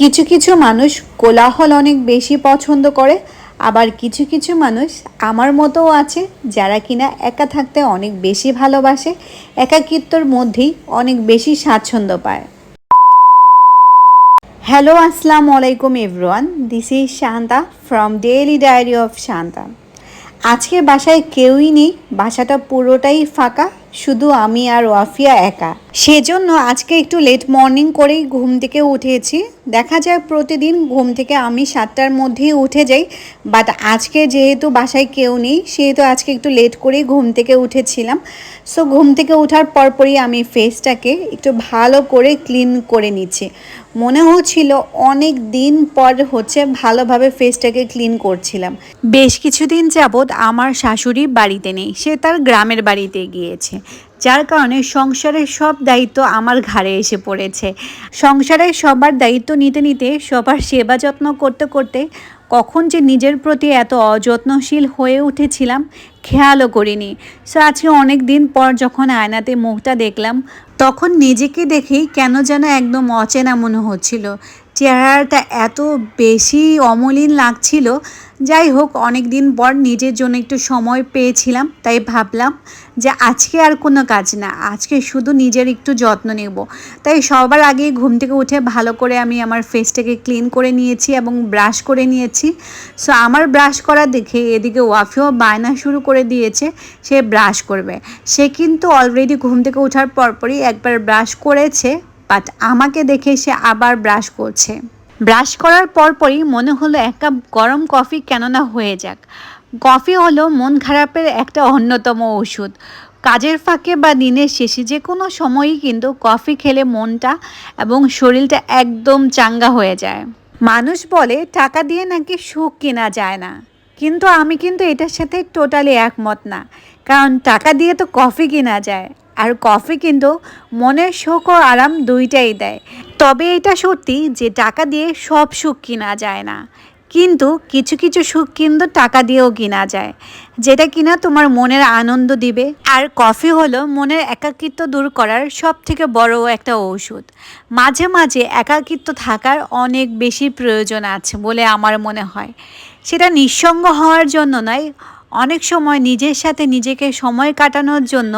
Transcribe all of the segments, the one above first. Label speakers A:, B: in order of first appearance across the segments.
A: কিছু কিছু মানুষ কোলাহল অনেক বেশি পছন্দ করে, আবার কিছু কিছু মানুষ আমার মতোও আছে যারা কিনা একা থাকতে অনেক বেশি ভালোবাসে, একাকিত্বর মধ্যেই অনেক বেশি স্বাচ্ছন্দ্য পায়। হ্যালো, আসসালামু আলাইকুম everyone, this is Shanta from daily diary of Shanta. আজকে বাসায় কেউই নেই, বাসাটা পুরোটাই ফাঁকা শুধু আমি আর ওয়াফিয়া একা। সেজন্য আজকে একটু লেট মর্নিং করেই ঘুম থেকে উঠেছি। দেখা যায় প্রতিদিন ঘুম থেকে আমি সাতটার মধ্যেই উঠে যাই বাট আজকে যেহেতু বাসায় কেউ নেই, সেহেতু আজকে একটু লেট করেই ঘুম থেকে উঠেছিলাম। সো ঘুম থেকে ওঠার পরপরই আমি ফেসটাকে একটু ভালো করে ক্লিন করে নিচ্ছি। মনে হচ্ছিল অনেক দিন পর হচ্ছে ভালোভাবে ফেসটাকে ক্লিন করছিলাম। বেশ কিছুদিন যাবৎ আমার শাশুড়ি বাড়িতে নেই, সে তার গ্রামের বাড়িতে গিয়েছে। যার কারণে সংসারের সব দায়িত্ব আমার ঘাড়ে এসে পড়েছে। সংসারের সবার দায়িত্ব নিতে নিতে, সবার সেবা যত্ন করতে করতে কখন যে নিজের প্রতি এত অযত্নশীল হয়ে উঠেছিলাম, খেয়ালও করিনি। সো, আজকে অনেক দিন পর যখন আয়নাতে মুখটা দেখলাম, তখন নিজেকে দেখেই কেন যেন একদম অচেনা মনে হচ্ছিল। চেহারাটা এত বেশি অমলিন লাগছিল। যাই হোক অনেক দিন পর নিজের জন্য একটু সময় পেয়েছিলাম, তাই ভাবলাম যে আজকে আর কোনো কাজ না, আজকে শুধু নিজের একটু যত্ন নেব। তাই সবার আগে ঘুম থেকে উঠে ভালো করে আমি আমার ফেসটাকে ক্লিন করে নিয়েছি এবং ব্রাশ করে নিয়েছি। সো আমার ব্রাশ করা দেখে এদিকে ওয়াফিও বায়না শুরু করে দিয়েছে, সে ব্রাশ করবে। সে কিন্তু অলরেডি ঘুম থেকে ওঠার পরপরই একবার ব্রাশ করেছে। বাট আমাকে দেখে সে আবার ব্রাশ করছে। ব্রাশ করার পরপরই মনে হলো এক কাপ গরম কফি কেননা হয়ে যাক। কফি হলো মন খারাপের একটা অন্যতম ওষুধ। কাজের ফাঁকে বা দিনের শেষে যে কোনো সময়ই কিন্তু কফি খেলে মনটা এবং শরীরটা একদম চাঙ্গা হয়ে যায়। মানুষ বলে, টাকা দিয়ে নাকি সুখ কেনা যায় না। কিন্তু আমি কিন্তু এটার সাথে টোটালি একমত না। কারণ টাকা দিয়ে তো কফি কেনা যায়। আর কফি কিন্তু মনের সুখ ও আরাম দুইটাই দেয়। তবে এটা সত্যি যে টাকা দিয়ে সব সুখ কেনা যায় না। কিন্তু কিছু কিছু সুখ কিন্তু টাকা দিয়েও কিনা যায়। যেটা কিনা তোমার মনের আনন্দ দিবে। আর কফি হলো মনের একাকিত্ব দূর করার সব থেকে বড় একটা ঔষধ। মাঝে মাঝে একাকিত্ব থাকার অনেক বেশি প্রয়োজন আছে বলে আমার মনে হয়। সেটা নিঃসঙ্গ হওয়ার জন্য নয় অনেক সময় নিজের সাথে নিজেকে সময় কাটানোর জন্য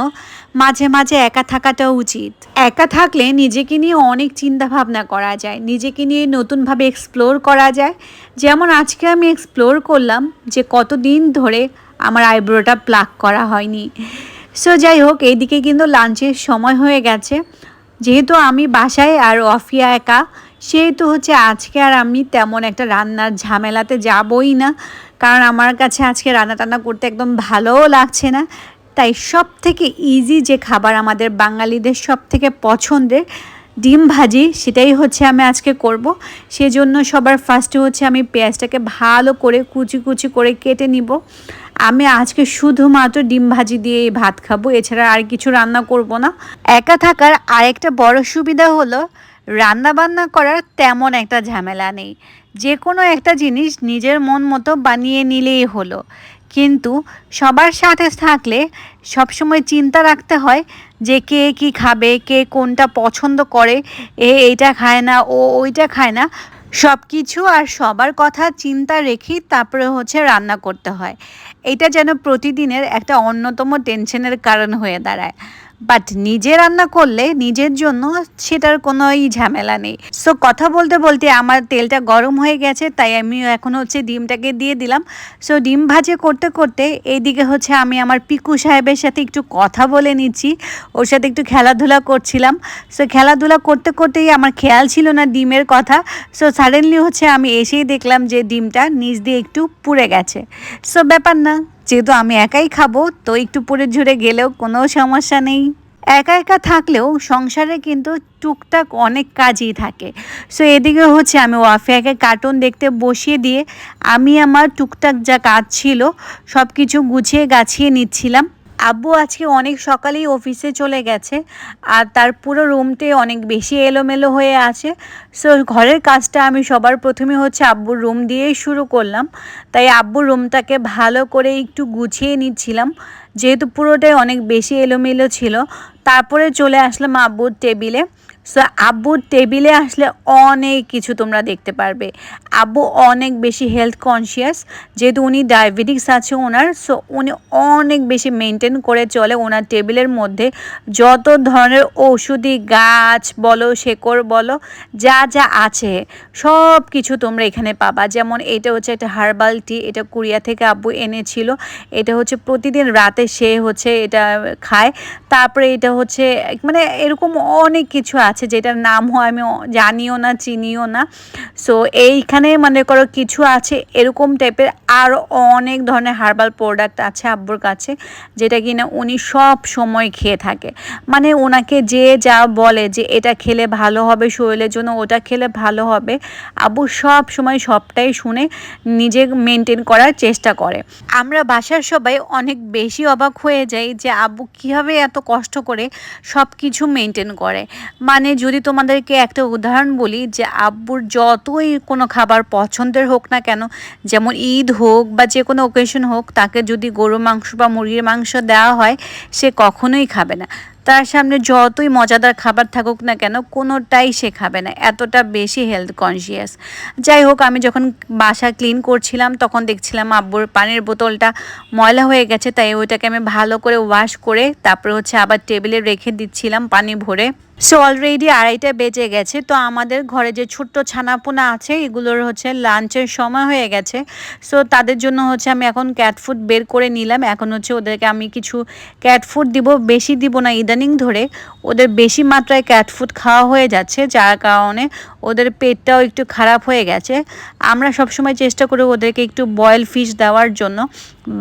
A: মাঝে মাঝে একা থাকাটা উচিত। একা থাকলে নিজেকে নিয়ে অনেক চিন্তা ভাবনা করা যায়, নিজেকে নিয়ে নতুনভাবে এক্সপ্লোর করা যায়। যেমন আজকে আমি এক্সপ্লোর করলাম যে কতদিন ধরে আমার আইব্রোটা প্লাক করা হয়নি। সো যাই হোক, এইদিকে কিন্তু লাঞ্চের সময় হয়ে গেছে। যেহেতু আমি বাসায় আর অফিয়া একা সেহেতু হচ্ছে আজকে আর আমি তেমন একটা রান্নার ঝামেলাতে যাবই না। কারণ আমার কাছে আজকে রান্না টান্না করতে একদম ভালোও লাগছে না। তাই সব থেকে ইজি যে খাবার আমাদের বাঙালিদের সব থেকে পছন্দের ডিম ভাজি, সেটাই হচ্ছে আমি আজকে করব। সেজন্য সবার ফার্স্টে হচ্ছে আমি পেঁয়াজটাকে ভালো করে কুচি কুচি করে কেটে নিব। আমি আজকে শুধুমাত্র ডিম ভাজি দিয়ে ভাত খাব, এছাড়া আর কিছু রান্না করব না। একা থাকার আরেকটা বড় সুবিধা হলো রান্না বান্না করার তেমন একটা ঝামেলা নেই। যে কোনো একটা জিনিস নিজের মন মতো বানিয়ে নিলেই হলো। কিন্তু সবার সাথে থাকলে সবসময় চিন্তা রাখতে হয় যে কে কি খাবে, কে কোনটা পছন্দ করে, এ এইটা খায় না, ও ওইটা খায় না। সব কিছু আর সবার কথা চিন্তা রেখেই তারপরে হচ্ছে রান্না করতে হয়। এটা যেন প্রতিদিনের একটা অন্যতম টেনশনের কারণ হয়ে দাঁড়ায়। বাট নিজে রান্না করলে নিজের জন্য সেটার কোনোই ঝামেলা নেই। সো কথা বলতে বলতে আমার তেলটা গরম হয়ে গেছে, তাই আমি এখন হচ্ছে ডিমটাকে দিয়ে দিলাম। সো ডিম ভাজে করতে করতে এইদিকে হচ্ছে আমি আমার পিকু সাহেবের সাথে একটু কথা বলে নিচ্ছি। ওর সাথে একটু খেলাধুলা করছিলাম। সো খেলাধুলা করতে করতেই আমার খেয়াল ছিল না ডিমের কথা। সো সাডেনলি হচ্ছে আমি এসেই দেখলাম যে ডিমটা নিচ দিয়ে একটু পুড়ে গেছে। সো ব্যাপার না। যেহেতু আমি একাই খাব, তো একটু পরে ঝুরে গেলেও কোনো সমস্যা নেই। একা একা থাকলেও সংসারে কিন্তু টুকটাক অনেক কাজই থাকে। সো এদিকে হচ্ছে আমি ওয়াফিয়াকে কার্টুন দেখতে বসিয়ে দিয়ে আমি আমার টুকটাক যা কাজ ছিল সব কিছু গুছিয়ে গাছিয়ে নিচ্ছিলাম। আব্বু আজকে অনেক সকালেই অফিসে চলে গেছে, আর তার পুরো রুমটি অনেক বেশি এলোমেলো হয়ে আছে। সো ঘরের কাজটা আমি সবার প্রথমে হচ্ছে আব্বুর রুম দিয়েই শুরু করলাম। তাই আব্বুর রুমটাকে ভালো করে একটু গুছিয়ে নিচ্ছিলাম। যেহেতু পুরোটাই অনেক বেশি এলোমেলো ছিল, তারপরে চলে আসলাম আব্বুর টেবিলে সো আব্বুর টেবিলে আসলে অনেক কিছু তোমরা দেখতে পারবে। আব্বু অনেক বেশি হেলথ কনসিয়াস যেহেতু উনি ডায়াবেটিক্স আছে ওনার সো উনি অনেক বেশি মেনটেন করে চলে ওনার টেবিলের মধ্যে। যত ধরনের ঔষধি গাছ বলো, শেকড় বলো, যা যা আছে সব কিছু তোমরা এখানে পাবা। যেমন এটা হচ্ছে একটা হার্বাল টি এটা কোরিয়া থেকে আব্বু এনেছিল। এটা হচ্ছে প্রতিদিন রাতে সে হচ্ছে এটা খায়। তারপরে এটা হচ্ছে মানে এরকম অনেক কিছু আছে। যেটার নাম হয় আমি জানিও না, চিনিও না। সো এইখানে মনে করো কিছু আছে, এরকম টাইপের আর অনেক ধরনের হার্বাল প্রোডাক্ট আছে আব্বুর কাছে, যেটা কিনা উনি সব সময় খেয়ে থাকে। মানে ওনাকে যে যা বলে যে এটা খেলে ভালো হবে, শরীরের জন্য ওটা খেলে ভালো হবে, আব্বু সব সময় সবটাই শুনে নিজে মেনটেন করার চেষ্টা করে। আমরা বাসার সবাই অনেক বেশি অবাক হয়ে যাই যে আব্বু কীভাবে এত কষ্ট করে সব কিছু মেনটেন করে। মানে যদি তোমাদেরকে একটা উদাহরণ বলি যে আব্বুর যতই কোনো খাবার পছন্দের হোক না কেন, যেমন ঈদ হোক বা যে কোনো ওকেশন হোক, তাকে যদি গরু মাংস বা মুরগির মাংস দেওয়া হয়, সে কখনোই খাবে না। তার সামনে যতই মজাদার খাবার থাকুক না কেন, কোনোটাই সে খাবে না। এতটা বেশি হেলথ কনসিয়াস যাই হোক, আমি যখন বাসা ক্লিন করছিলাম, তখন দেখছিলাম আব্বুর পানির বোতলটা ময়লা হয়ে গেছে, তাই ওইটাকে আমি ভালো করে ওয়াশ করে, তারপরে হচ্ছে আবার টেবিলে রেখে দিচ্ছিলাম পানি ভরে। সো অলরেডি আড়াইটা বেজে গেছে, তো আমাদের ঘরে যে ছোট্ট ছানাপোনা আছে, এগুলোর হচ্ছে লাঞ্চের সময় হয়ে গেছে। সো তাদের জন্য হচ্ছে আমি এখন ক্যাট ফুড বের করে নিলাম। এখন হচ্ছে ওদেরকে আমি কিছু ক্যাট ফুড দিব, বেশি দিব না, ইদানিং ধরে ওদের বেশি মাত্রায় ক্যাট ফুড খাওয়া হয়ে যাচ্ছে, যার কারণে ওদের পেটটাও একটু খারাপ হয়ে গেছে। আমরা সবসময় চেষ্টা করি ওদেরকে একটু বয়েল ফিশ দেওয়ার জন্য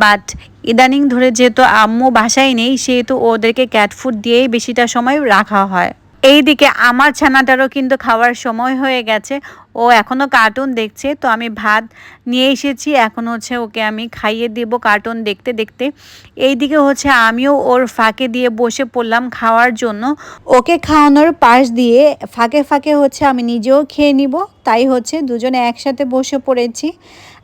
A: বাট ইদানিং ধরে যেহেতু আম্মু বাসায় নেই, সেহেতু ওদেরকে ক্যাট ফুড দিয়েই বেশিটা সময় রাখা হয়। এইদিকে আমার ছানাটারও কিন্তু খাওয়ার সময় হয়ে গেছে। ও এখনও কার্টুন দেখছে, তো আমি ভাত নিয়ে এসেছি। এখন হচ্ছে ওকে আমি খাইয়ে দেব কার্টুন দেখতে দেখতে। এইদিকে হচ্ছে আমিও ওর ফাঁকে দিয়ে বসে পড়লাম খাওয়ার জন্য। ওকে খাওয়ানোর পাশ দিয়ে ফাঁকে ফাঁকে হচ্ছে আমি নিজেও খেয়ে নিব। তাই হচ্ছে দুজনে একসাথে বসে পড়েছি।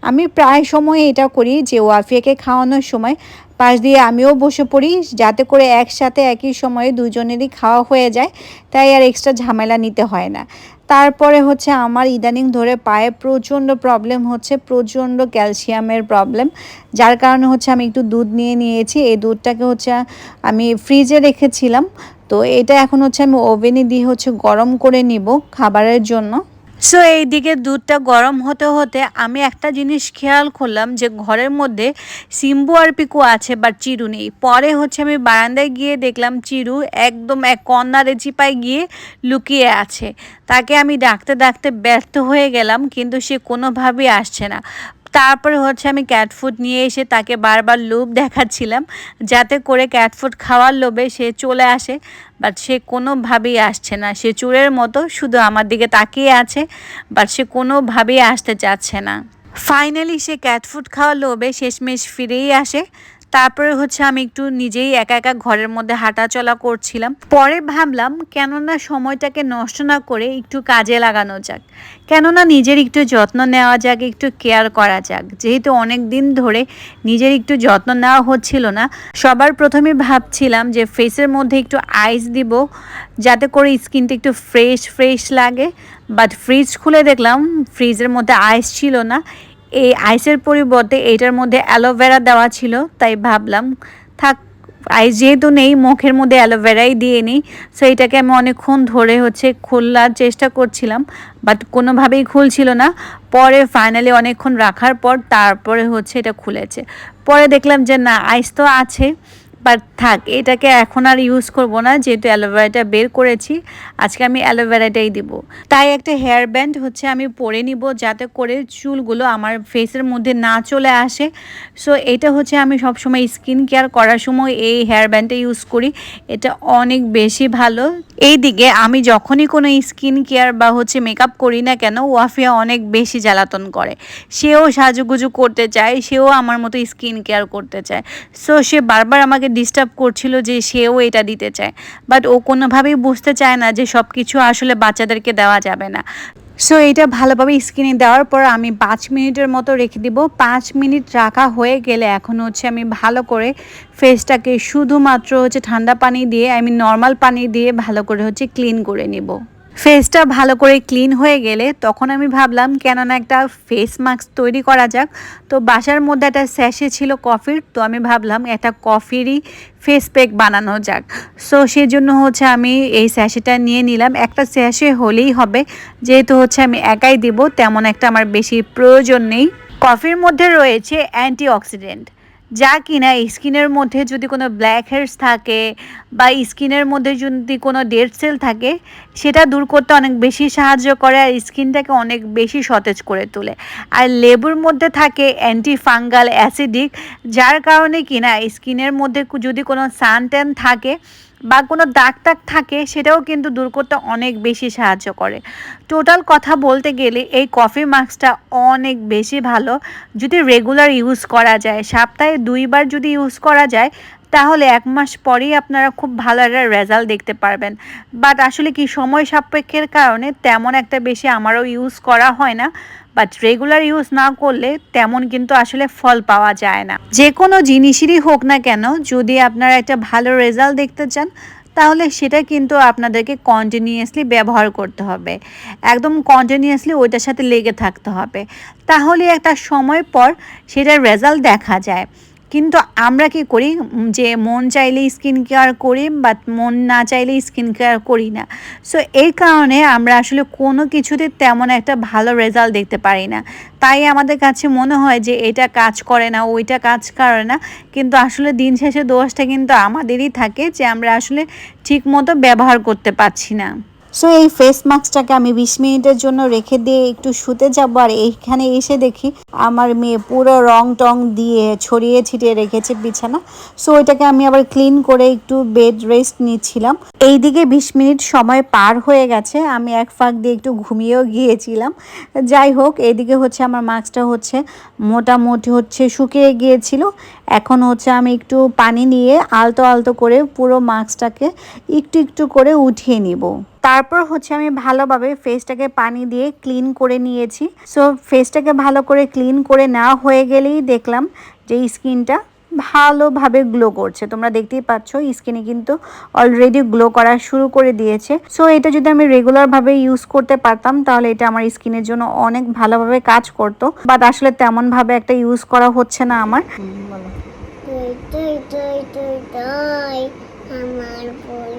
A: আমি প্রায় সময় এটা করি যে ওয়াফিয়াকে খাওয়ানোর সময় পাশ দিয়ে আমিও বসে পড়ি, যাতে করে একসাথে একই সময়ে দুজনেরই খাওয়া হয়ে যায়, তাই আর এক্সট্রা ঝামেলা নিতে হয় না। তারপরে হচ্ছে আমার ইদানিং ধরে পায়ে প্রচণ্ড প্রবলেম হচ্ছে, প্রচণ্ড ক্যালসিয়ামের প্রবলেম যার কারণে হচ্ছে আমি একটু দুধ নিয়ে নিয়েছি, এই দুধটাকে হচ্ছে আমি ফ্রিজে রেখেছিলাম, তো এটা এখন হচ্ছে আমি ওভেনে দিয়ে হচ্ছে গরম করে নিব খাবারের জন্য। সো এইদিকে দুধটা গরম হতে হতে আমি একটা জিনিস খেয়াল করলাম যে ঘরের মধ্যে সিম্বু আর পিকু আছে বাট চিরু নেই। পরে হচ্ছে আমি বারান্দায় গিয়ে দেখলাম চিরু একদম এক কন্যা চিপায় গিয়ে লুকিয়ে আছে। তাকে আমি ডাকতে ডাকতে ব্যর্থ হয়ে গেলাম, কিন্তু সে কোনোভাবেই আসছে না। তারপরে হচ্ছে আমি ক্যাট ফুড নিয়ে এসে তাকে বারবার লোভ দেখাচ্ছিলাম, যাতে করে ক্যাট ফুড খাওয়ার লোভে সে চলে আসে বাট সে কোনোভাবেই আসছে না। সে চোরের মতো শুধু আমার দিকে তাকিয়ে আছে বাট সে কোনোভাবেই আসতে চাচ্ছে না। ফাইনালি সে ক্যাট ফুড খাওয়ার লোভে শেষমেশ ফিরেই আসে তারপরে হচ্ছে আমি একটু নিজেই একা একা ঘরের মধ্যে হাঁটাচলা করছিলাম। পরে ভাবলাম, কেননা সময়টাকে নষ্ট না করে একটু কাজে লাগানো যাক। কেননা নিজের একটু যত্ন নেওয়া যাক, একটু কেয়ার করা যাক। যেহেতু অনেক দিন ধরে নিজের একটু যত্ন নেওয়া হচ্ছিল না, সবার প্রথমে ভাবছিলাম যে ফেসের মধ্যে একটু আইস দিব, যাতে করে স্কিনটা একটু ফ্রেশ ফ্রেশ লাগে। বাট ফ্রিজ খুলে দেখলাম ফ্রিজের মধ্যে আইস ছিল না। এই আইসের পরিবর্তে এটার মধ্যে অ্যালোভেরা দেওয়া ছিল, তাই ভাবলাম, থাক আইস যেহেতু নেই, মুখের মধ্যে অ্যালোভেরাই দিয়ে নিই সো এটাকে আমি অনেকক্ষণ ধরে হচ্ছে খোলার চেষ্টা করছিলাম বাট কোনোভাবেই খুলছিল না। পরে ফাইনালি অনেকক্ষণ রাখার পর তারপরে হচ্ছে এটা খুলেছে। পরে দেখলাম যে না আইস তো আছে বাট থাক, এটাকে এখন আর ইউজ করব না, যেহেতু অ্যালোভেরাটা বের করেছি, আজকে আমি অ্যালোভেরাটাই দিব। তাই একটা হেয়ার ব্যান্ড হচ্ছে আমি পরে নিব, যাতে করে চুলগুলো আমার ফেসের মধ্যে না চলে আসে। সো এটা হচ্ছে আমি সবসময় স্কিন কেয়ার করার সময় এই হেয়ার ব্যান্ডটা ইউজ করি, এটা অনেক বেশি ভালো। এই দিকে আমি যখনই কোনো স্কিন কেয়ার বা হচ্ছে মেকআপ করি না কেন ওয়াফিয়া অনেক বেশি জ্বালাতন করে। সেও সাজুগুজু করতে চায়, সেও আমার মতো স্কিন কেয়ার করতে চায়। সো সে বারবার আমাকে ডিস্টার্ব করছিল যে সেও এটা দিতে চায়। বাট ও কোনোভাবেই বুঝতে চায় না যে সব কিছু আসলে বাচ্চাদেরকে দেওয়া যাবে না। সো এটা ভালোভাবে স্কিনে দেওয়ার পর আমি পাঁচ মিনিটের মতো রেখে দিব। পাঁচ মিনিট রাখা হয়ে গেলে এখন হচ্ছে আমি ভালো করে ফেসটাকে শুধুমাত্র হচ্ছে ঠান্ডা পানি দিয়ে আমি নর্মাল পানি দিয়ে ভালো করে হচ্ছে ক্লিন করে নিব। ফেসটা ভালো করে ক্লিন হয়ে গেলে তখন আমি ভাবলাম, কেননা একটা ফেস মাস্ক তৈরি করা যাক। তো বাসার মধ্যে একটা স্যাশে ছিল কফির তো আমি ভাবলাম একটা কফিরই ফেস প্যাক বানানো যাক। সো সেই জন্য হচ্ছে আমি এই স্যাশেটা নিয়ে নিলাম। একটা স্যাশে হলেই হবে। যেহেতু হচ্ছে আমি একাই দিব, তেমন একটা আমার বেশি প্রয়োজন নেই। কফির মধ্যে রয়েছে অ্যান্টিঅক্সিডেন্ট যা কিনা স্কিনের মধ্যে যদি কোনো ব্ল্যাক হেয়ার্স থাকে বা স্কিনের মধ্যে যদি কোনো ডেড সেল থাকে, সেটা দূর করতে অনেক বেশি সাহায্য করে আর স্কিনটাকে অনেক বেশি সতেজ করে তোলে। আর লেবুর মধ্যে থাকে অ্যান্টি ফাঙ্গাল অ্যাসিডিক যার কারণে কিনা স্কিনের মধ্যে যদি কোনো সান ট্যান থাকে বা কোনো দাগ টাগ থাকে সেটাও কিন্তু দূর করতে অনেক বেশি সাহায্য করে। টোটাল কথা বলতে গেলে এই কফি মাস্কটা অনেক বেশি ভালো। যদি রেগুলার ইউজ করা যায়, সপ্তাহে দুইবার যদি ইউজ করা যায় তাহলে এক মাস পরেই আপনারা খুব ভালো একটা রেজাল্ট দেখতে পারবেন। বাট আসলে কি সময় সাপেক্ষের কারণে তেমন একটা বেশি আমারও ইউজ করা হয় না। বাট রেগুলার ইউজ না করলে তেমন কিন্তু আসলে ফল পাওয়া যায় না। যে কোনো জিনিসেরই হোক না কেন, যদি আপনারা একটা ভালো রেজাল্ট দেখতে চান, তাহলে সেটা কিন্তু আপনাদেরকে কন্টিনিউয়াসলি ব্যবহার করতে হবে। একদম কন্টিনিউয়াসলি ওইটার সাথে লেগে থাকতে হবে। তাহলে একটা সময় পর সেটার রেজাল্ট দেখা যায়। কিন্তু আমরা কি করি? যে মন চাইলেই স্কিন কেয়ার করি বা মন না চাইলেই স্কিন কেয়ার করি না। সো এই কারণে আমরা আসলে কোনো কিছুতে তেমন একটা ভালো রেজাল্ট দেখতে পারি না। তাই আমাদের কাছে মনে হয় যে, এটা কাজ করে না, ওইটা কাজ করে না। কিন্তু আসলে দিন শেষে দোষটা কিন্তু আমাদেরই থাকে যে, আমরা আসলে ঠিক মতো ব্যবহার করতে পারছি না। সো এই ফেস মাস্কটাকে আমি বিশ মিনিটের জন্য রেখে দিয়ে একটু শুতে যাব আর এইখানে এসে দেখি আমার মেয়ে পুরো রং টং দিয়ে ছড়িয়ে ছিটিয়ে রেখেছে বিছানা। সো ওইটাকে আমি আবার ক্লিন করে একটু বেড রেস্ট নিচ্ছিলাম। এইদিকে বিশ মিনিট সময় পার হয়ে গেছে। আমি এক ফাঁক দিয়ে একটু ঘুমিয়েও গিয়েছিলাম। যাই হোক, এইদিকে হচ্ছে আমার মাস্কটা হচ্ছে মোটামুটি হচ্ছে শুকিয়ে গিয়েছিল। এখন হচ্ছে আমি একটু পানি নিয়ে আলতো আলতো করে পুরো মাস্কটাকে একটু একটু করে উঠিয়ে নিব। তারপর হচ্ছে আমি ভালোভাবে ফেসটাকে পানি দিয়ে ক্লিন করে নিয়েছি। সো ফেসটাকে ভালো করে ক্লিন করে নেওয়া হয়ে গেলেই দেখলাম যে স্কিনটা ভালোভাবে গ্লো করছে। তোমরা দেখতেই পাচ্ছ স্কিনে কিন্তু অলরেডি গ্লো করা শুরু করে দিয়েছে। সো এটা যদি আমি রেগুলারভাবে ইউজ করতে পারতাম, তাহলে এটা আমার স্কিনের জন্য অনেক ভালোভাবে কাজ করতো। বাট আসলে তেমনভাবে একটা ইউজ করা হচ্ছে না আমার।
B: আমার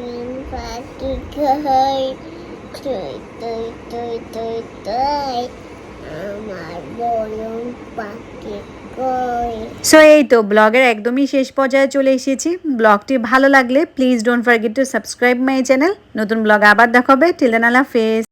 A: সো এই তো ব্লগের একদমই শেষ পর্যায়ে চলে এসেছি। ব্লগটি ভালো লাগলে please don't forget to subscribe my channel নতুন ব্লগ আবার দেখাবে। টিলেন আলা ফেস